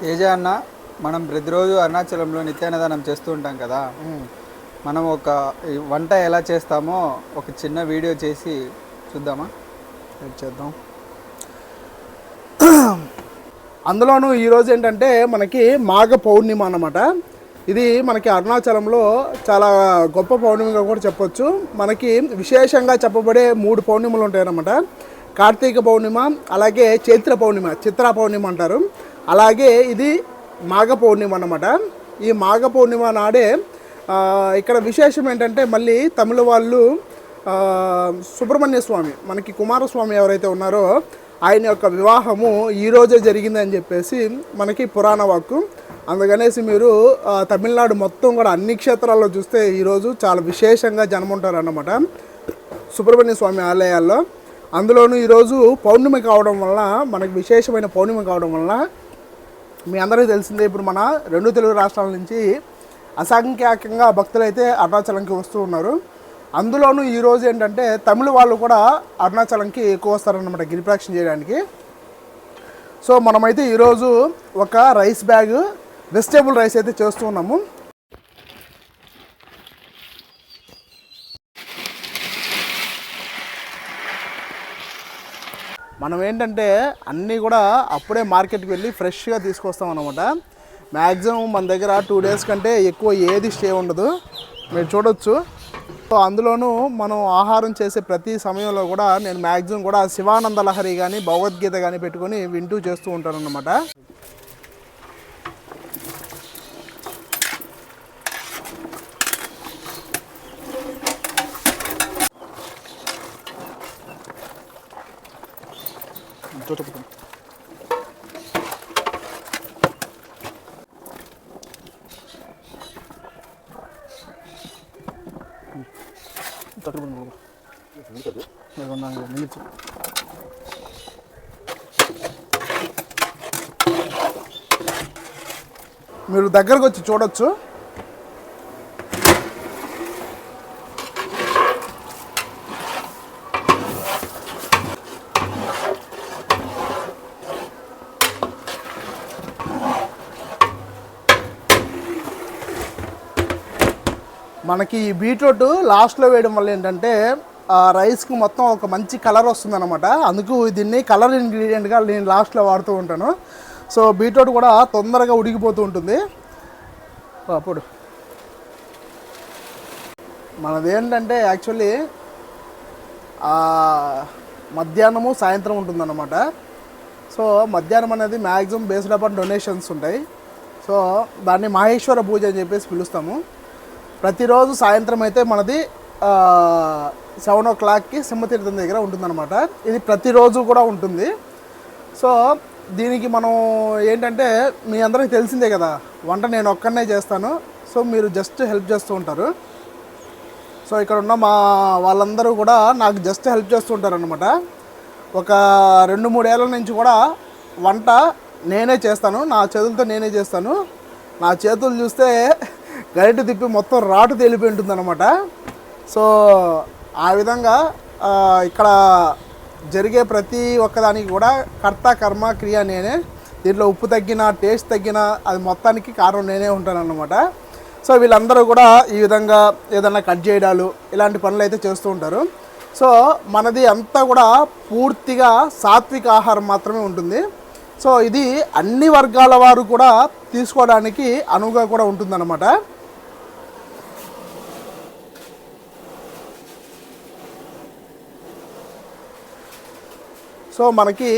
తేజ అన్న మనం ప్రతిరోజు అరుణాచలంలో నిత్యాన్నదానం చేస్తూ ఉంటాం కదా. మనం ఒక వంట ఎలా చేస్తామో ఒక చిన్న వీడియో చేసి చూద్దామా? చేద్దాం? అందులోనూ ఈరోజు ఏంటంటే మనకి మాఘ పౌర్ణిమ అన్నమాట. ఇది మనకి అరుణాచలంలో చాలా గొప్ప పౌర్ణమిగా కూడా చెప్పొచ్చు. మనకి విశేషంగా చెప్పబడే మూడు పౌర్ణిమలు ఉంటాయన్నమాట. కార్తీక పౌర్ణిమ అలాగే చైత్ర పౌర్ణిమ చిత్రా పౌర్ణిమ అంటారు. అలాగే ఇది మాఘ పౌర్ణిమ అనమాట ఈ మాఘ పౌర్ణిమ నాడే ఇక్కడ విశేషం ఏంటంటే మళ్ళీ తమిళ వాళ్ళు సుబ్రహ్మణ్య స్వామి మనకి కుమారస్వామి ఎవరైతే ఉన్నారో ఆయన యొక్క వివాహము ఈ రోజే జరిగిందని చెప్పేసి మనకి పురాణ వాక్కు. అందుకనేసి మీరు తమిళనాడు మొత్తం కూడా అన్ని క్షేత్రాల్లో చూస్తే ఈరోజు చాలా విశేషంగా జనం అన్నమాట సుబ్రహ్మణ్య స్వామి ఆలయాల్లో. అందులోనూ ఈరోజు పౌర్ణమి కావడం వల్ల మనకి విశేషమైన పౌర్ణమి కావడం వల్ల మీ అందరికీ తెలిసిందే ఇప్పుడు మన రెండు తెలుగు రాష్ట్రాల నుంచి అసంఖ్యాకంగా భక్తులైతే అరుణాచలంకి వస్తూ ఉన్నారు. అందులోనూ ఈరోజు ఏంటంటే తమిళ వాళ్ళు కూడా అరుణాచలంకి ఎక్కువ వస్తారనమాట గిరిప్రదక్షిణ చేయడానికి. సో మనమైతే ఈరోజు ఒక రైస్ బ్యాగ్ వెజిటేబుల్ రైస్ అయితే చేస్తూ మనం ఏంటంటే అన్నీ కూడా అప్పుడే మార్కెట్కి వెళ్ళి ఫ్రెష్గా తీసుకొస్తాం అనమాట మ్యాక్సిమం మన దగ్గర టూ డేస్ కంటే ఎక్కువ ఏది స్టే ఉండదు. మీరు చూడొచ్చు. సో అందులోనూ మనం ఆహారం చేసే ప్రతి సమయంలో కూడా నేను మ్యాక్సిమం కూడా శివానంద లహరి కానీ భగవద్గీత కానీ పెట్టుకొని వింటూ చేస్తూ ఉంటాను అనమాట మీరు దగ్గరకు వచ్చి చూడొచ్చు. మనకి ఈ బీట్రూట్ లాస్ట్లో వేయడం వల్ల ఏంటంటే ఆ రైస్కి మొత్తం ఒక మంచి కలర్ వస్తుంది అనమాట అందుకు దీన్ని కలర్ ఇంగ్రీడియంట్గా నేను లాస్ట్లో వాడుతూ ఉంటాను. సో బీట్రూట్ కూడా తొందరగా ఉడికిపోతూ ఉంటుంది. అప్పుడు. మనదేంటంటే యాక్చువల్లీ మధ్యాహ్నము సాయంత్రం ఉంటుందన్నమాట. సో మధ్యాహ్నం అనేది మ్యాక్సిమం బేస్డ్ అపాన్ డొనేషన్స్ ఉంటాయి. సో దాన్ని మహేశ్వర పూజ అని చెప్పేసి పిలుస్తాము. ప్రతిరోజు సాయంత్రం అయితే మనది సెవెన్ ఓ క్లాక్కి సింహతీర్థం దగ్గర ఉంటుందన్నమాట. ఇది ప్రతిరోజు కూడా ఉంటుంది. సో దీనికి మనం ఏంటంటే మీ అందరికీ తెలిసిందే కదా వంట నేను ఒక్కనే చేస్తాను. సో మీరు జస్ట్ హెల్ప్ చేస్తూ ఉంటారు. సో ఇక్కడ ఉన్న మా వాళ్ళందరూ కూడా నాకు జస్ట్ హెల్ప్ చేస్తూ ఉంటారు అనమాట ఒక రెండు మూడేళ్ళ నుంచి కూడా వంట నేనే చేస్తాను. నా చేతులతో నేనే చేస్తాను. నా చేతులు చూస్తే గరిట తిప్పి మొత్తం రాటు తేలిపోయి ఉంటుందన్నమాట. సో ఆ విధంగా ఇక్కడ జరిగే ప్రతి ఒక్కదానికి కూడా కర్త కర్మ క్రియ నేనే. దీంట్లో ఉప్పు తగ్గిన టేస్ట్ తగ్గిన అది మొత్తానికి కారణం నేనే ఉంటానన్నమాట. సో వీళ్ళందరూ కూడా ఈ విధంగా ఏదైనా కట్ చేయడాలు ఇలాంటి పనులు అయితే చేస్తూ ఉంటారు. సో మనది అంతా కూడా పూర్తిగా సాత్విక ఆహారం మాత్రమే ఉంటుంది. సో ఇది అన్ని వర్గాల వారు కూడా తీసుకోవడానికి అనువుగా కూడా ఉంటుందన్నమాట. సో మనకి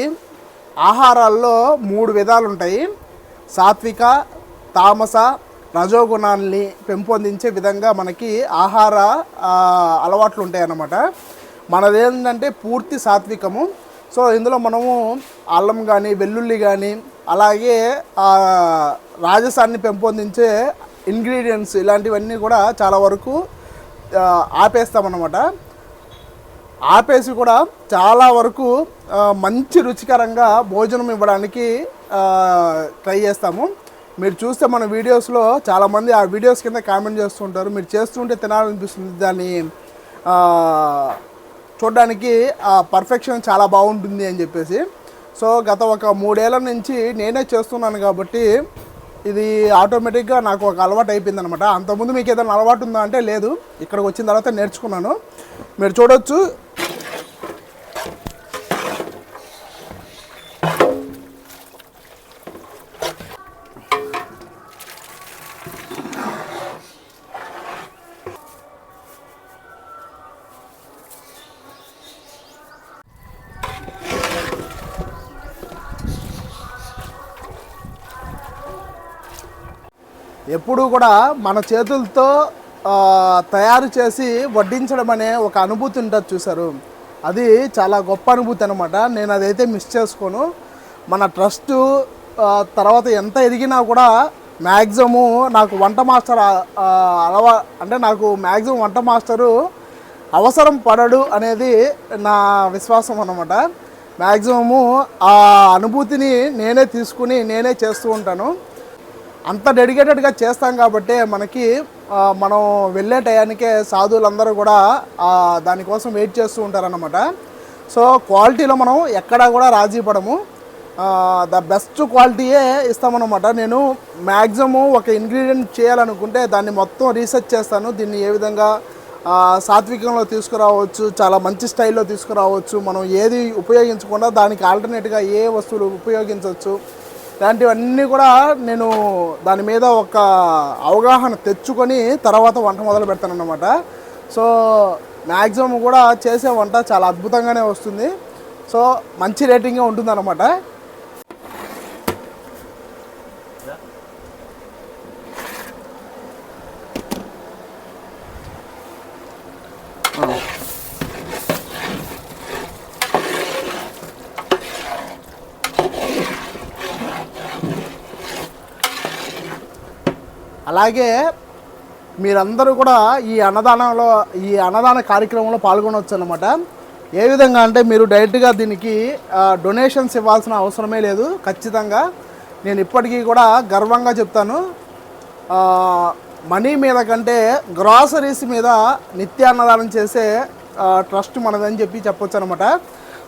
ఆహారాల్లో మూడు విధాలు ఉంటాయి సాత్విక తామస రజోగుణాన్ని పెంపొందించే విధంగా మనకి ఆహార అలవాట్లు ఉంటాయి అన్నమాట మనదేంటంటే పూర్తి సాత్వికము. సో ఇందులో మనము అల్లం కానీ వెల్లుల్లి కానీ అలాగే రాజసాన్ని పెంపొందించే ఇంగ్రీడియంట్స్ ఇలాంటివన్నీ కూడా చాలా వరకు ఆపేస్తామన్నమాట. ఆపేసి కూడా చాలా వరకు మంచి రుచికరంగా భోజనం ఇవ్వడానికి ట్రై చేస్తాము. మీరు చూస్తే మన వీడియోస్లో చాలామంది ఆ వీడియోస్ కింద కామెంట్ చేస్తుంటారు. మీరు చేస్తుంటే తినాలనిపిస్తుంది. దాన్ని చూడడానికి ఆ పర్ఫెక్షన్ చాలా బాగుంటుంది అని చెప్పేసి. సో గత ఒక మూడేళ్ళ నుంచి నేనే చేస్తున్నాను కాబట్టి ఇది ఆటోమేటిక్గా నాకు ఒక అలవాటు అయిపోయింది అనమాట అంతకుముందు మీకు ఏదైనా అలవాటు ఉందా అంటే లేదు. ఇక్కడికి వచ్చిన తర్వాత నేర్చుకున్నాను. మీరు చూడొచ్చు. ఎప్పుడూ కూడా మన చేతులతో తయారు చేసి వడ్డించడం అనే ఒక అనుభూతి ఉంటుంది చూసారు అది చాలా గొప్ప అనుభూతి అనమాట నేను అదైతే మిస్ చేసుకోను. మన ట్రస్ట్ తర్వాత ఎంత ఎదిగినా కూడా మ్యాక్సిమము నాకు వంట మాస్టర్ అలవా అంటే నాకు మ్యాక్సిమం వంట మాస్టరు అవసరం పడడు అనేది నా విశ్వాసం అనమాట మ్యాక్సిమము ఆ అనుభూతిని నేనే తీసుకుని నేనే చేస్తూ ఉంటాను. అంత డెడికేటెడ్గా చేస్తాం కాబట్టి మనకి మనం వెళ్ళే టయానికే సాధువులందరూ కూడా దానికోసం వెయిట్ చేస్తూ ఉంటారన్నమాట. సో క్వాలిటీలో మనం ఎక్కడా కూడా రాజీ పడము. The best క్వాలిటీయే ఇస్తామన్నమాట. నేను మ్యాక్సిమం ఒక ఇంగ్రీడియంట్ చేయాలనుకుంటే దాన్ని మొత్తం రీసెర్చ్ చేస్తాను. దీన్ని ఏ విధంగా సాత్వికంలో తీసుకురావచ్చు చాలా మంచి స్టైల్లో తీసుకురావచ్చు మనం ఏది ఉపయోగించకుండా దానికి ఆల్టర్నేట్గా ఏ వస్తువులు ఉపయోగించవచ్చు ఇలాంటివన్నీ కూడా నేను దాని మీద ఒక అవగాహన తెచ్చుకొని తర్వాత వంట మొదలు పెడతానన్నమాట. సో మ్యాక్సిమం కూడా చేసే వంట చాలా అద్భుతంగానే వస్తుంది. సో మంచి రేటింగే ఉంటుందన్నమాట. అలాగే మీరందరూ కూడా ఈ అన్నదానంలో ఈ అన్నదాన కార్యక్రమంలో పాల్గొనవచ్చు అనమాట ఏ విధంగా అంటే మీరు డైరెక్ట్గా దీనికి డొనేషన్స్ ఇవ్వాల్సిన అవసరమే లేదు ఖచ్చితంగా. నేను ఇప్పటికీ కూడా గర్వంగా చెప్తాను. మనీ మీద కంటే గ్రాసరీస్ మీద నిత్యాన్నదానం చేసే ట్రస్ట్ మనదని చెప్పి చెప్పొచ్చు అనమాట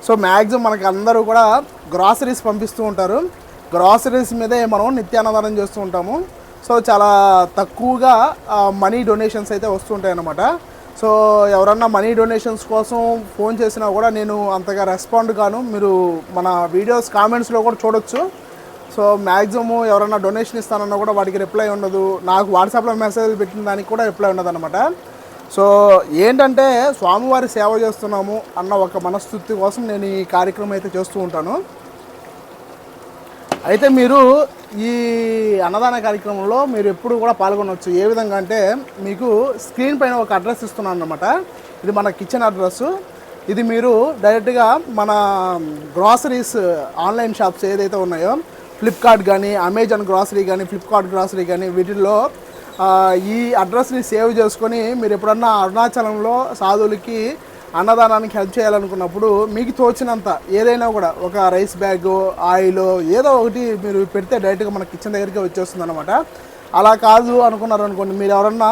సో మ్యాక్సిమం మనకి అందరూ కూడా గ్రాసరీస్ పంపిస్తూ ఉంటారు. గ్రాసరీస్ మీదే మనం నిత్యాన్నదానం చేస్తూ ఉంటాము. సో చాలా తక్కువగా మనీ డొనేషన్స్ అయితే వస్తుంటాయి అన్నమాట సో ఎవరన్నా మనీ డొనేషన్స్ కోసం ఫోన్ చేసినా కూడా నేను అంతగా రెస్పాండ్ కాను మీరు మన వీడియోస్ కామెంట్స్లో కూడా చూడొచ్చు. సో మ్యాక్సిమం ఎవరైనా డొనేషన్ ఇస్తానన్నా కూడా వాటికి రిప్లై ఉండదు. నాకు వాట్సాప్లో మెసేజ్ పెట్టిన దానికి కూడా రిప్లై ఉండదు అనమాట సో ఏంటంటే స్వామివారి సేవ చేస్తున్నాము అన్న ఒక మనస్థుతి కోసం నేను ఈ కార్యక్రమం అయితే చేస్తూ ఉంటాను. అయితే మీరు ఈ అన్నదాన కార్యక్రమంలో మీరు ఎప్పుడు కూడా పాల్గొనవచ్చు. ఏ విధంగా అంటే మీకు స్క్రీన్ పైన ఒక అడ్రస్ ఇస్తున్నాను అనమాట ఇది మన కిచెన్ అడ్రస్. ఇది మీరు డైరెక్ట్గా మన గ్రాసరీస్ ఆన్లైన్ షాప్స్ ఏదైతే ఉన్నాయో ఫ్లిప్కార్ట్ కానీ అమెజాన్ గ్రాసరీ కానీ ఫ్లిప్కార్ట్ గ్రాసరీ కానీ వీటిల్లో ఈ అడ్రస్ని సేవ్ చేసుకొని మీరు ఎప్పుడన్నా అరుణాచలంలో సాధువులకి అన్నదానానికి హెల్ప్ చేయాలనుకున్నప్పుడు మీకు తోచినంత ఏదైనా కూడా ఒక రైస్ బ్యాగ్ ఆయిల్ ఏదో ఒకటి మీరు పెడితే డైరెక్ట్గా మన కిచెన్ దగ్గరికి వచ్చేస్తుంది అనమాట అలా కాదు అనుకున్నారు అనుకోండి మీరు ఎవరన్నా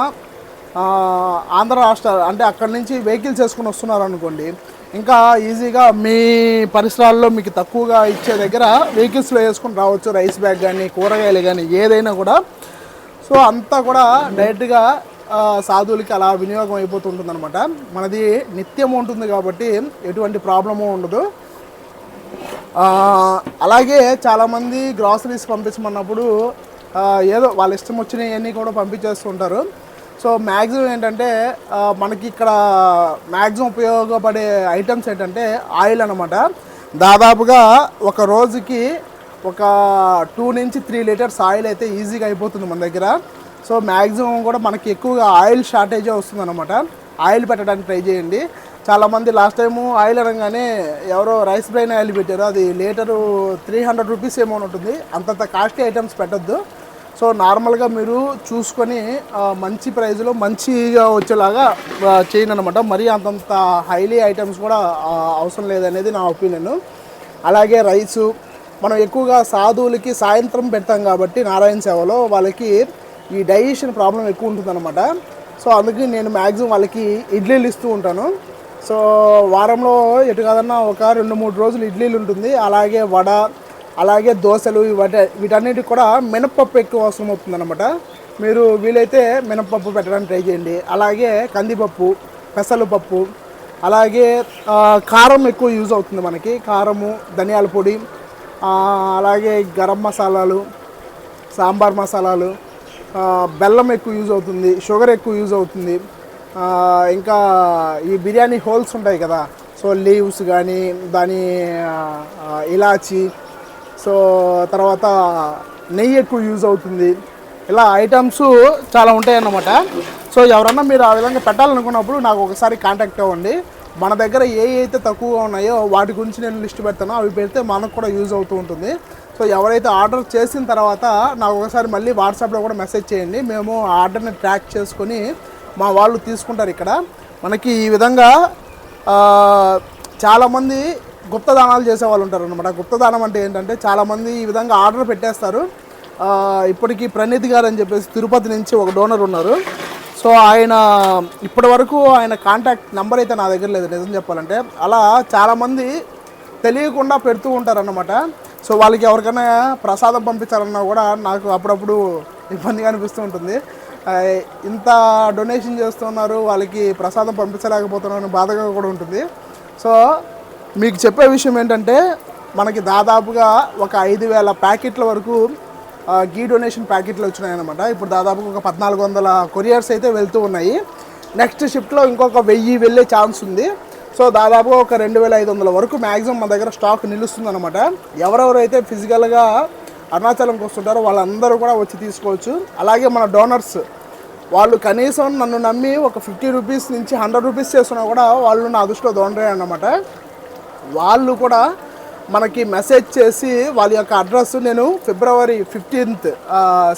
ఆంధ్ర రాష్ట్ర అంటే అక్కడి నుంచి వెహికల్స్ వేసుకుని వస్తున్నారు అనుకోండి ఇంకా ఈజీగా మీ పరిసరాల్లో మీకు తక్కువగా ఇచ్చే దగ్గర వెహికల్స్లో వేసుకుని రావచ్చు రైస్ బ్యాగ్ కానీ కూరగాయలు కానీ ఏదైనా కూడా. సో అంతా కూడా డైరెక్ట్గా సాధువులకి అలా వినియోగం అయిపోతుంటుంది అనమాట మనది నిత్యం ఉంటుంది కాబట్టి ఎటువంటి ప్రాబ్లము ఉండదు. అలాగే చాలామంది గ్రాసరీస్ పంపించమన్నప్పుడు ఏదో వాళ్ళ ఇష్టం వచ్చినవన్నీ కూడా పంపించేస్తుంటారు. సో మ్యాక్సిమం ఏంటంటే మనకి ఇక్కడ మ్యాక్సిమం ఉపయోగపడే ఐటమ్స్ ఏంటంటే ఆయిల్ అనమాట దాదాపుగా ఒక రోజుకి ఒక టూ నుంచి త్రీ లీటర్స్ ఆయిల్ అయితే ఈజీగా అయిపోతుంది మన దగ్గర. సో మ్యాక్సిమం కూడా మనకి ఎక్కువగా ఆయిల్ షార్టేజే వస్తుంది అనమాట ఆయిల్ పెట్టడానికి ట్రై చేయండి. చాలామంది లాస్ట్ టైము ఆయిల్ అనగానే ఎవరో రైస్ బ్రెయిన్ ఆయిల్ పెట్టారు. అది లీటరు త్రీ హండ్రెడ్ రూపీస్ ఏమో ఉంటుంది. అంతంత కాస్ట్లీ ఐటమ్స్ పెట్టద్దు. సో నార్మల్గా మీరు చూసుకొని మంచి ప్రైస్లో మంచిగా వచ్చేలాగా చేయను చేయండి అనమాట మరీ అంతంత హైలీ ఐటమ్స్ కూడా అవసరం లేదనేది నా ఒపీనియన్. అలాగే రైసు మనం ఎక్కువగా సాధువులకి సాయంత్రం పెడతాం కాబట్టి నారాయణ సేవలో వాళ్ళకి ఈ డైజెషన్ ప్రాబ్లం ఎక్కువ ఉంటుందన్నమాట. సో అందుకే నేను మ్యాక్సిమం వాళ్ళకి ఇడ్లీలు ఇస్తూ ఉంటాను. సో వారంలో ఎటు కాదన్నా ఒక రెండు మూడు రోజులు ఇడ్లీలు ఉంటుంది. అలాగే వడ అలాగే దోశలు వీటన్నిటికి కూడా మినపప్పు ఎక్కువ అవసరం అవుతుంది అనమాట మీరు వీలైతే మినపప్పు పెట్టడానికి ట్రై చేయండి. అలాగే కందిపప్పు పెసలపప్పు అలాగే కారం ఎక్కువ యూజ్ అవుతుంది మనకి. కారము ధనియాల పొడి అలాగే గరం మసాలాలు సాంబార్ మసాలాలు బెల్లం ఎక్కువ యూజ్ అవుతుంది షుగర్ ఎక్కువ యూజ్ అవుతుంది. ఇంకా ఈ బిర్యానీ హోల్స్ ఉంటాయి కదా సో లీవ్స్ కానీ దాని ఇలాచి సో తర్వాత నెయ్యి ఎక్కువ యూజ్ అవుతుంది. ఇలా ఐటమ్స్ చాలా ఉంటాయి అన్నమాట సో ఎవరన్నా మీరు ఆ విధంగా పెట్టాలనుకున్నప్పుడు నాకు ఒకసారి కాంటాక్ట్ అవ్వండి. మన దగ్గర ఏ అయితే తక్కువగా ఉన్నాయో వాటి గురించి నేను లిస్ట్ పెడతానో అవి పెడితే మనకు కూడా యూజ్ అవుతూ ఉంటుంది. సో ఎవరైతే ఆర్డర్ చేసిన తర్వాత నాకు ఒకసారి మళ్ళీ వాట్సాప్లో కూడా మెసేజ్ చేయండి. మేము ఆర్డర్ని ట్రాక్ చేసుకొని మా వాళ్ళు తీసుకుంటారు ఇక్కడ. మనకి ఈ విధంగా చాలామంది గుప్తదానాలు చేసే వాళ్ళు ఉంటారు అనమాట గుప్తదానం అంటే ఏంటంటే చాలామంది ఈ విధంగా ఆర్డర్ పెట్టేస్తారు. ఇప్పటికీ ప్రణీత్ గారు అని చెప్పేసి తిరుపతి నుంచి ఒక డోనర్ ఉన్నారు. సో ఆయన ఇప్పటి వరకు ఆయన కాంటాక్ట్ నెంబర్ అయితే నా దగ్గర లేదు నిజం చెప్పాలంటే. అలా చాలామంది తెలియకుండా పెడుతూ ఉంటారన్నమాట. సో వాళ్ళకి ఎవరికైనా ప్రసాదం పంపించాలన్నా కూడా నాకు అప్పుడప్పుడు ఇబ్బందిగా అనిపిస్తూ ఉంటుంది. ఇంత డొనేషన్ చేస్తున్నారు వాళ్ళకి ప్రసాదం పంపించలేకపోతున్నాను అని బాధగా కూడా ఉంటుంది. సో మీకు చెప్పే విషయం ఏంటంటే మనకి దాదాపుగా ఒక ఐదు వేల ప్యాకెట్ల వరకు గీ డొనేషన్ ప్యాకెట్లు వచ్చినాయన్నమాట. ఇప్పుడు దాదాపుగా ఒక పద్నాలుగు వందల కొరియర్స్ అయితే వెళ్తూ ఉన్నాయి. నెక్స్ట్ షిఫ్ట్లో ఇంకొక వెయ్యి వెళ్ళే ఛాన్స్ ఉంది. సో దాదాపు ఒక రెండు వేల ఐదు వందల వరకు మ్యాక్సిమం మన దగ్గర స్టాక్ నిలుస్తుంది అనమాట ఎవరెవరైతే ఫిజికల్గా అరుణాచలంకి వస్తుంటారో వాళ్ళందరూ కూడా వచ్చి తీసుకోవచ్చు. అలాగే మన డోనర్స్ వాళ్ళు కనీసం నన్ను నమ్మి ఒక ఫిఫ్టీ రూపీస్ నుంచి హండ్రెడ్ రూపీస్ చేస్తున్నా కూడా వాళ్ళు నా దృష్టిలో దోనరే అనమాట వాళ్ళు కూడా మనకి మెసేజ్ చేసి వాళ్ళ యొక్క అడ్రస్ నేను ఫిబ్రవరి ఫిఫ్టీన్త్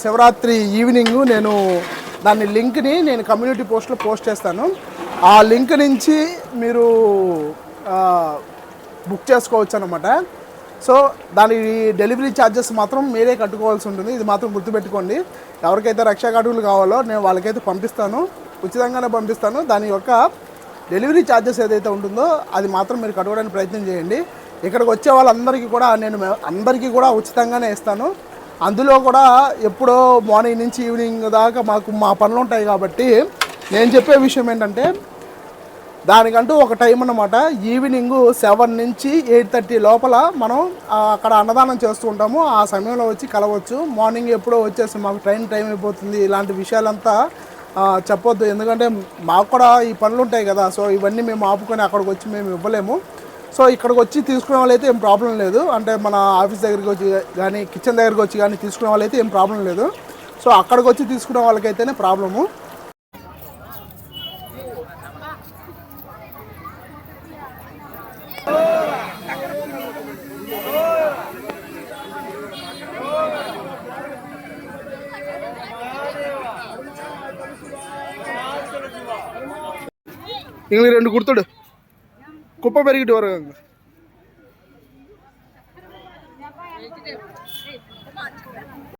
శివరాత్రి ఈవినింగ్ నేను దాని లింక్ని నేను కమ్యూనిటీ పోస్ట్లో పోస్ట్ చేస్తాను. ఆ లింక్ నుంచి మీరు బుక్ చేసుకోవచ్చు అనమాట సో దాని డెలివరీ ఛార్జెస్ మాత్రం మీరే కట్టుకోవాల్సి ఉంటుంది. ఇది మాత్రం గుర్తుపెట్టుకోండి. ఎవరికైతే రక్షా కార్డులు కావాలో నేను వాళ్ళకైతే పంపిస్తాను. ఉచితంగానే పంపిస్తాను. దాని యొక్క డెలివరీ ఛార్జెస్ ఏదైతే ఉంటుందో అది మాత్రం మీరు కట్టుకోవడానికి ప్రయత్నం చేయండి. ఇక్కడికి వచ్చే వాళ్ళందరికీ కూడా నేను అందరికీ కూడా ఉచితంగానే ఇస్తాను. అందులో కూడా ఎప్పుడో మార్నింగ్ నుంచి ఈవినింగ్ దాకా మాకు మా పనులు ఉంటాయి కాబట్టి నేను చెప్పే విషయం ఏంటంటే దానికంటూ ఒక టైం అన్నమాట. ఈవినింగ్ సెవెన్ నుంచి ఎయిట్ థర్టీ లోపల మనం అక్కడ అన్నదానం చేస్తూ ఉంటాము. ఆ సమయంలో వచ్చి కలవచ్చు. మార్నింగ్ ఎప్పుడో వచ్చేసి మాకు ట్రైన్ టైం అయిపోతుంది. ఇలాంటి విషయాలంతా చెప్పొద్దు. ఎందుకంటే మాకు కూడా ఈ పనులు ఉంటాయి కదా. సో ఇవన్నీ మేము ఆపుకొని అక్కడికి వచ్చి మేము ఇవ్వలేము. సో ఇక్కడికి వచ్చి తీసుకునే వాళ్ళైతే ఏం ప్రాబ్లం లేదు. అంటే మన ఆఫీస్ దగ్గరికి వచ్చి కానీ కిచెన్ దగ్గరికి వచ్చి కానీ తీసుకునే వాళ్ళైతే ఏం ప్రాబ్లం లేదు. సో అక్కడికి వచ్చి తీసుకునే వాళ్ళకైతేనే ప్రాబ్లము. எங்களுக்கு ரெண்டு கொடுத்துடு. குப்பை பெருகிட்டு வருவாங்க.